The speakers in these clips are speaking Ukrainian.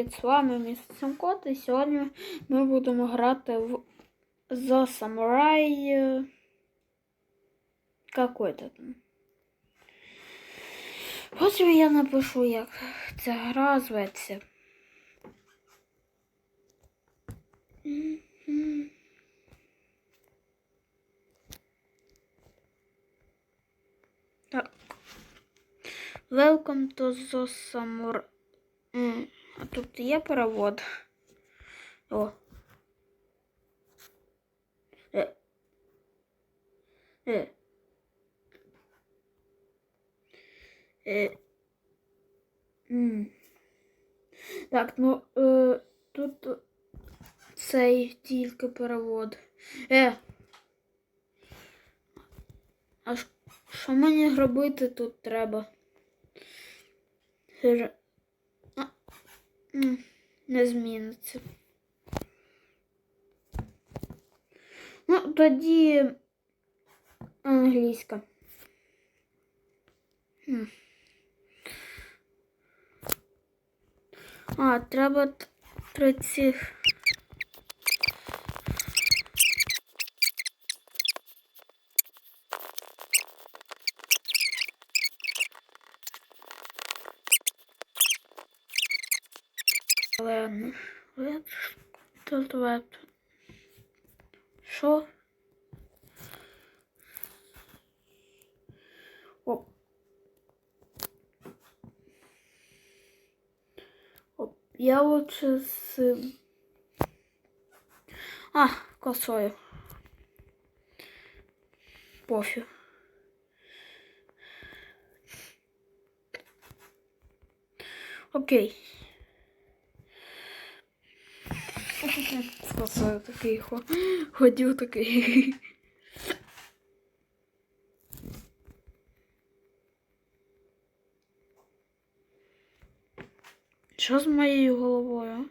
привіт! З вами містер Кот, і сьогодні ми будемо грати в The Samurai е, какой-то там. Потім я напишу, як ця гра зветься. Так. Welcome to the Samurai. А тут є перевод. О. Е. Е. Е. М. Так, ну е, тут цей тільки перевод. Е. А що мені робити тут треба? М, Не зміниться. Ну, тоді англійська. А, треба три цих. Ладно. Веб. Тут веб. Що? Оп. Оп. Я лучше з... А, косою. Пофіг. Окей. Косою такий хо... ходив такий. Що з моєю головою?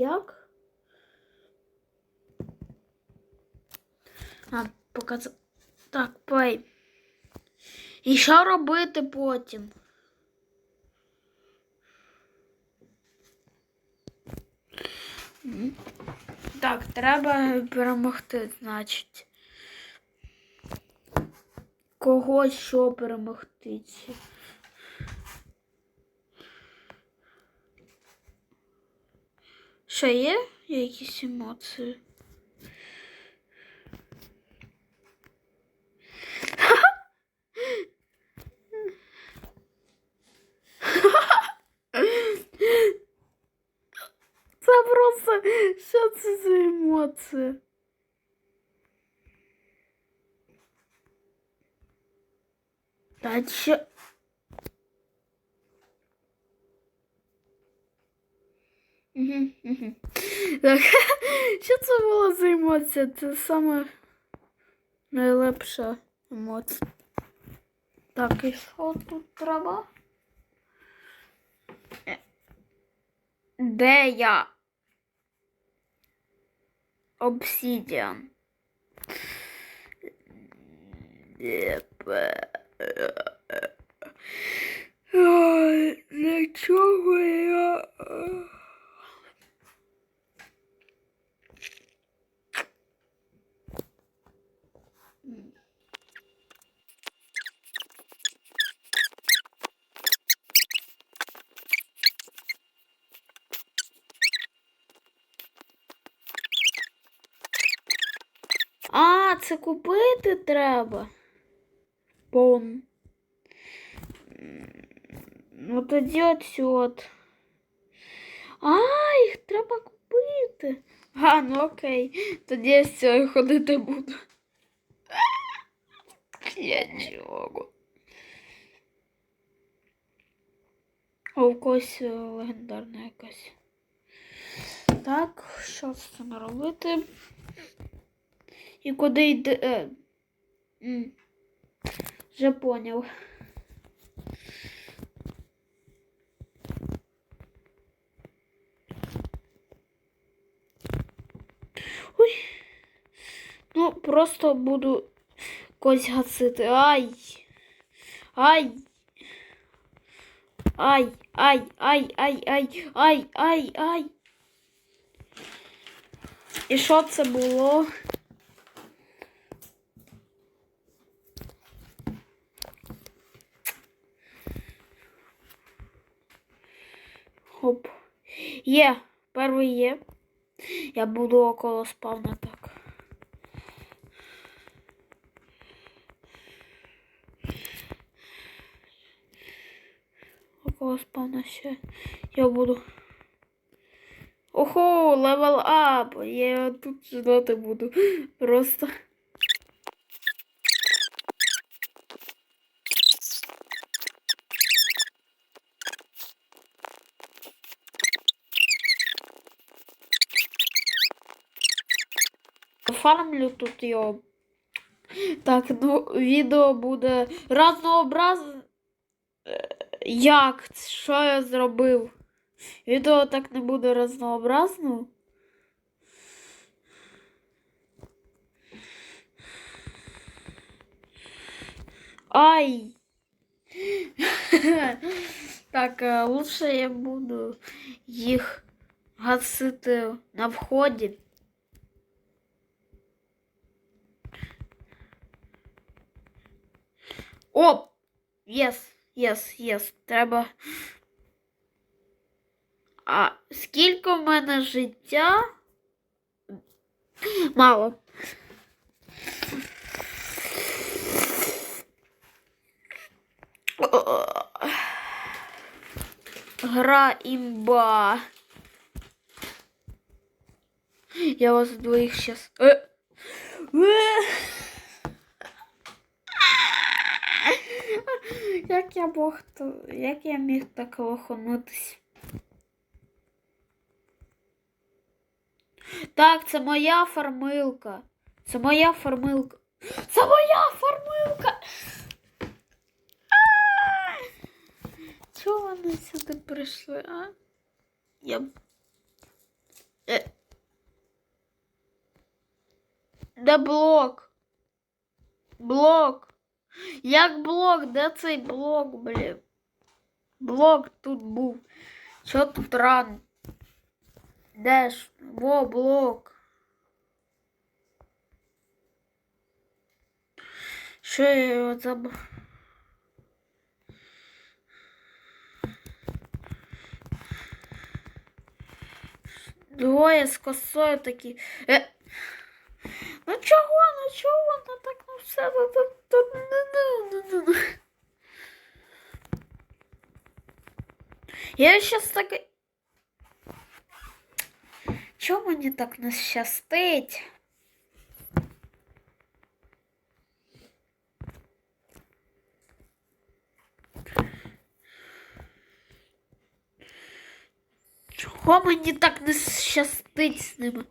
Як? А, показ... Так, пой. І що робити потім? Так, треба перемогти, значить. Когось що перемогти. Ще є якісь емоції? Це просто що це за емоції? Та що? Мгм. Так, що це було за емоція? Це саме найлепша емоція. Так, і що тут треба? Е, Де я? Обсидіан. Для чого я? А, це купити треба. Пон. Ну тоді оцю от. А, їх треба купити. А, ну окей. Тоді я з цього ходити буду. Я чого. О, в когось е, легендарна якась. Так, що з цим робити? І куди йде. Е, вже поняв. Ой. Ну, просто буду когось гасити. Ай. Ай. Ай, ай, ай, ай, ай, ай, ай, ай. І що це було? Хоп. Є, перший є. Я буду около спавна так. Около спавна ще. Я буду. Охо, левел ап. Я тут ждати буду. Просто. Фармлю тут його. Так, ну, відео буде разнообразне. Як? Що я зробив? Відео так не буде разнообразно. Ай! Так, е, лучше я буду їх гасити на вході. Оп! Єс, єс, єс. Треба. А скільки в мене життя? Мало. Гра імба. Я вас двоих сейчас. Е. Е. Як я мог. Як я міг так лоханутись? Так, це моя фармилка. Це моя фармилка. Це моя фармилка. А! Чого вони сюди прийшли, а? Я. Е. Блок? Блок. Як блок? Де цей блок, блін? Блок тут був. Що тут ран? Де ж? Во, блок. Що я його забув? Двоє з косою такі. Е. Ну чого, ну чого, ну так ну все ну, ну, ну, ну, ну, ну, ну. Я щас так. Чому мені так не щастить? Чого мені так не щастить з ними?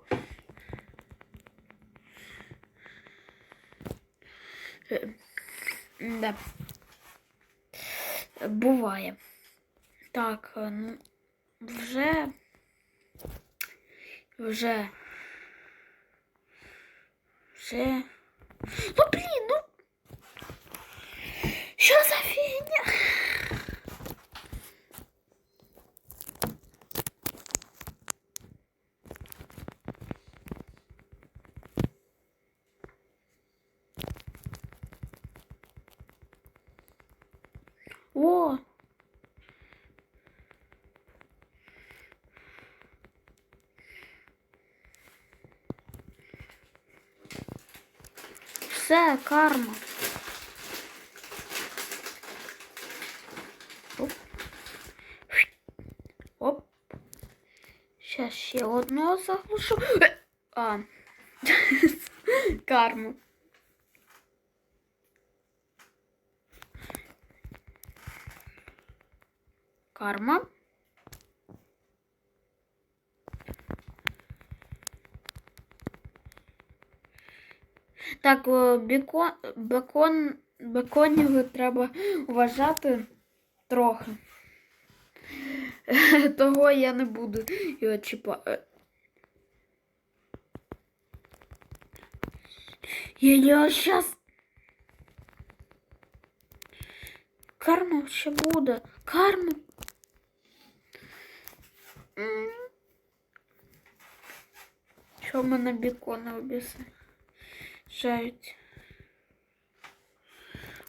Да. Буває. Так, е, ну, вже. Вже. Вже. Ну, Все, карма. Оп. Оп. Сейчас ще одного заглушу. А. Карма. Карма. Так, о, бекон, бекон, беконів треба вважати трохи. Того я не буду його чіпати. Я його щас. Карма ще буде. Карма. Що в мене бікони обіжають?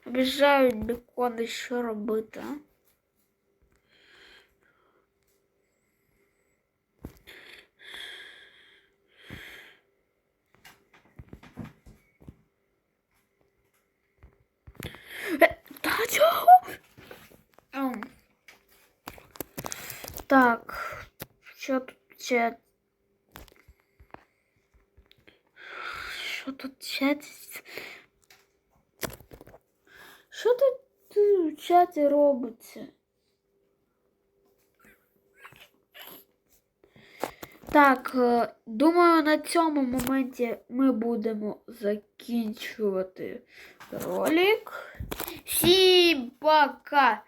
Обіжають бікони, що робити, а? Е? Ем. Так, що тут ще? Ще? Що тут в чаті робиться? Так, е, думаю, на цьому моменті ми будемо закінчувати ролик. Всім пока!